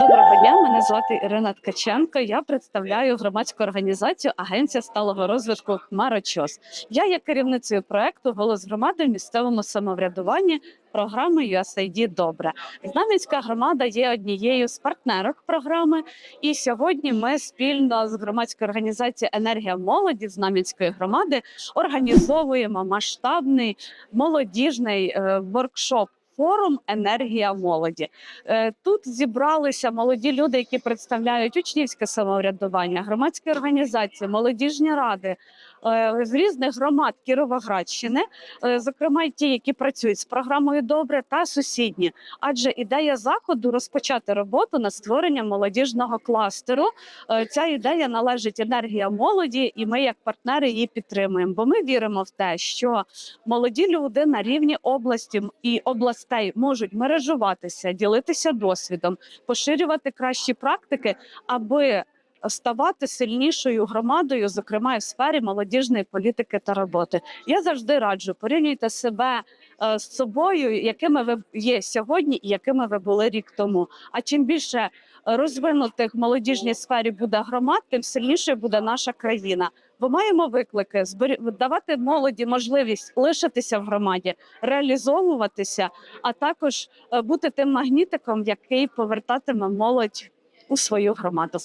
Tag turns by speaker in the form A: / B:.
A: Доброго дня, мене звати Ірина Ткаченко. Я представляю громадську організацію Агенція сталого розвитку Марочос. Я є керівницею проекту Голос громади в місцевому самоврядуванні програми USAID Добре. Знам'янська громада є однією з партнерок програми. І сьогодні ми спільно з громадською організацією Енергія молоді Знам'янської громади організовуємо масштабний молодіжний е, воркшоп. Форум енергія молоді Е, тут зібралися молоді люди, які представляють учнівське самоврядування, громадські організації, молодіжні ради е, з різних громад Кіровоградщини, е, зокрема й ті, які працюють з програмою Добре та сусідні. Адже ідея заходу розпочати роботу над створенням молодіжного кластеру. Ця ідея належить енергія молоді, і ми, як партнери, її підтримуємо. Бо ми віримо в те, що молоді люди на рівні області і областей можуть мережуватися, ділитися досвідом, поширювати кращі практики, аби ставати сильнішою громадою, зокрема і в сфері молодіжної політики та роботи. Я завжди раджу порівнюйте себе е, з собою, якими ви є сьогодні, і якими ви були рік тому. А чим більше розвинутих в молодіжній сфері буде громад, тим сильнішою буде наша країна. Бо маємо виклики давати молоді можливість лишитися в громаді, реалізовуватися, а також е, бути тим магнітиком, який повертатиме молодь у свою громаду.